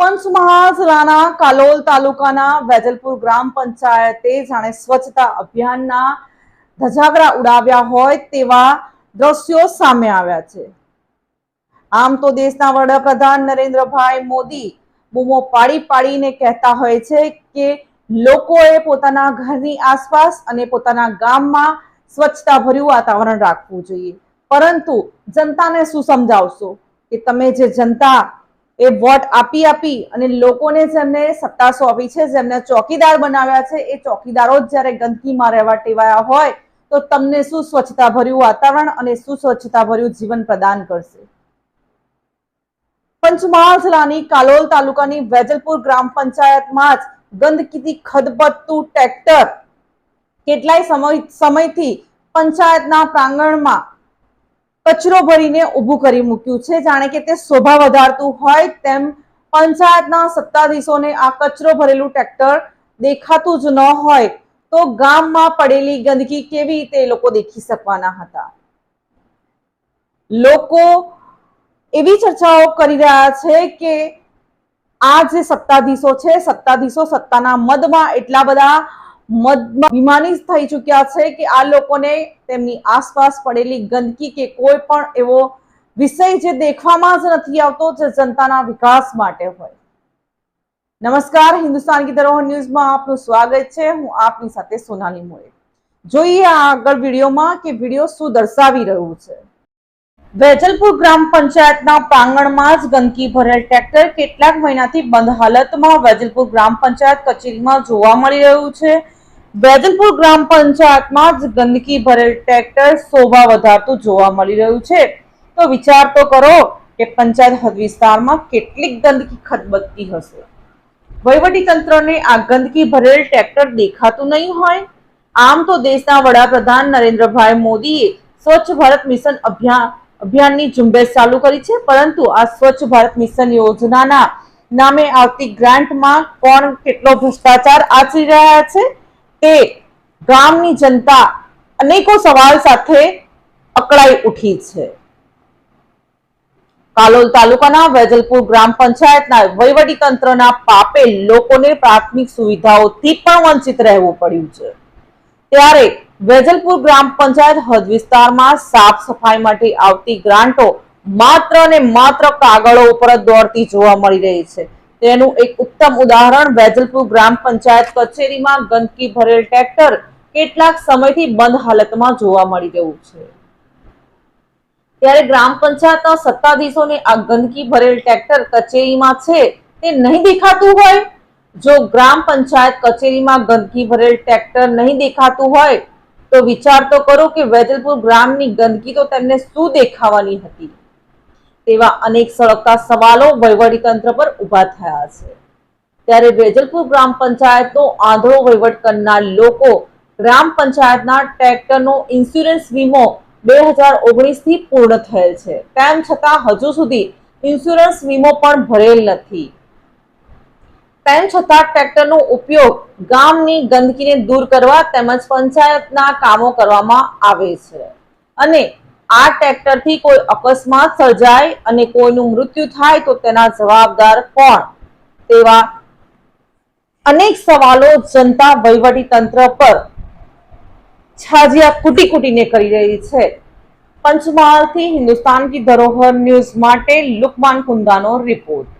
પંચમહાલ જિલ્લાના કાલોલ તાલુકાના વેજલપુર ગ્રામ પંચાયતે જાણે સ્વચ્છતા અભિયાનના ધજાગરા ઉડાવ્યા હોય તેવા દ્રશ્યો સામે આવ્યા છે. આમ તો દેશના વડાપ્રધાન નરેન્દ્રભાઈ મોદી બૂમો પાડી પાડીને કહેતા હોય છે કે લોકોએ પોતાના ઘરની આસપાસ અને પોતાના ગામમાં સ્વચ્છતા ભર્યું વાતાવરણ રાખવું જોઈએ. પરંતુ જનતાને શું સમજાવશો કે તમે જે જનતા એ વોટ આપી આપી અને લોકોને જેમને સત્તા સોંપી છે, જેમને ચોકીદાર બનાવ્યા છે, એ ચોકીદારો જ જ્યારે ગંદકીમાં રહેવા ટેવાયા હોય, તો તમને શું સ્વચ્છતા ભર્યું વાતાવરણ અને શું સ્વચ્છતા ભર્યું જીવન પ્રદાન કરશે? પંચમહાલ જિલ્લાની કાલોલ તાલુકાની વેજલપુર ગ્રામ પંચાયતમાં જ ગંદકીથી ખદબદતું ટ્રેક્ટર. કેટલાય સમય, સમયથી પંચાયતના પ્રાંગણમાં કચરો ભરીને ઊભું કરી મૂક્યું છે. જાણે કે તે શોભા વધારતું હોય તેમ પંચાયતના સત્તાધીશોને આ કચરો ભરેલું ટ્રેક્ટર દેખાતું જ ન હોય તો ગામમાં પડેલી ગંદકી કેવી રીતે લોકો દેખી શકવાના હતા? લોકો એવી ચર્ચાઓ કરી રહ્યા છે કે આ જે સત્તાધીશો છે, સત્તાધીશો સત્તાના મદમાં એટલા બધા મદમાં વિમાની થઈ ચૂક્યા છે કે આ લોકોને તેમની આસપાસ પડેલી ગંદકી કે કોઈ પણ એવો વિષય જે દેખવામાં જ નથી આવતો, જે જનતાના વિકાસ માટે હોય. નમસ્કાર, હિન્દુસ્તાન કી ધરોહર ન્યૂઝમાં આપનું સ્વાગત છે. હું આપની સાથે સોનાલી મોરે. જોઈએ આ આગળ વિડીયોમાં કે વીડિયો શું દર્શાવી રહ્યું છે. વેજલપુર ગ્રામ પંચાયતના પ્રાંગણમાં જ ગંદકી ભરેલ ટ્રેક્ટર કેટલાક મહિનાથી બંધ હાલતમાં વેજલપુર ગ્રામ પંચાયત કચેરીમાં જોવા મળી રહ્યું છે. વેજલપુર ગ્રામ પંચાયતમાં જ ગંદકી ભરેલ ટ્રેક્ટર શોભા વધારતું જોવા મળી રહ્યું છે. તો વિચાર તો કરો કે પંચાયત હદ વિસ્તારમાં કેટલીક ગંદકી ખદબદતી હશે. વહીવટી તંત્રને આ ગંદકી ભરેલ ટ્રેક્ટર દેખાતું નહીં હોય. આમ તો દેશના વડાપ્રધાન નરેન્દ્રભાઈ મોદીએ સ્વચ્છ ભારત મિશન અભિયાન, અભિયાનની ઝુંબેશ ચાલુ કરી છે. પરંતુ આ સ્વચ્છ ભારત મિશન યોજનાના નામે આવતી ગ્રાન્ટમાં કોણ કેટલો ભ્રષ્ટાચાર આચરી રહ્યા છે? તે ગામની જનતા અનેકો સવાલ સાથે અકળાઈ ઉઠી છે. કાલોલ તાલુકાના વેજલપુર ગ્રામ પંચાયતના વહીવટી તંત્રના પાપે લોકોને પ્રાથમિક સુવિધાઓથી પણ વંચિત રહેવું પડ્યું છે. ત્યારે વેજલપુર ગ્રામ પંચાયત હદ વિસ્તારમાં સાફ સફાઈ માટે આવતી ગ્રાન્ટો માત્ર ને માત્ર કાગળો ઉપર જ દોડતી જોવા મળી રહી છે. તેનું એક ઉત્તમ ઉદાહરણ વેજલપુર ગ્રામ પંચાયત કચેરીમાં ગંદકી ભરેલ ટ્રેક્ટર કેટલાક સમયથી બંધ હાલતમાં જોવા મળી રહ્યું છે. ત્યારે ગ્રામ પંચાયતના સત્તાધીશોને આ ગંદકી ભરેલ ટ્રેક્ટર કચેરીમાં છે તે નહીં દેખાતું હોય? જો ગ્રામ પંચાયત કચેરીમાં ગંદકી ભરેલ ટ્રેક્ટર નહીં દેખાતું હોય, તો વિચાર તો કરો કે વેજલપુર ગ્રામની ગંદકી તો તેમને શું દેખાવાની હતી? તેવા અનેક સળગતા સવાલો વહીવટી તંત્ર પર ઊભા થયા છે. ત્યારે વેજલપુર ગ્રામ પંચાયતનો આંધળો વહીવટ કરનાર લોકો ગ્રામ પંચાયતના ટ્રેક્ટરનો ઇન્સ્યોરન્સ વીમો બે હજાર ઓગણીસથી પૂર્ણ થયેલ છે. તેમ છતાં હજુ સુધી ઇન્સ્યોરન્સ વીમો પણ ભરેલ નથી. તેમ છતાં ટ્રેક્ટરનો ઉપયોગ ગામની ગંદકીને દૂર કરવા તેમજ પંચાયતના કામો કરવામાં આવે છે. અને આ ટ્રેક્ટરથી કોઈ અકસ્માત સર્જાય અને કોઈનું મૃત્યુ થાય તો તેના જવાબદાર કોણ? તેવા અનેક સવાલો જનતા વહીવટી તંત્ર પર છાજિયા કુટી કુટીને કરી રહી છે. પંચમહાલથી હિન્દુસ્તાન કી ધરોહર ન્યૂઝ માટે લુકમાન કુંદાનો રિપોર્ટ.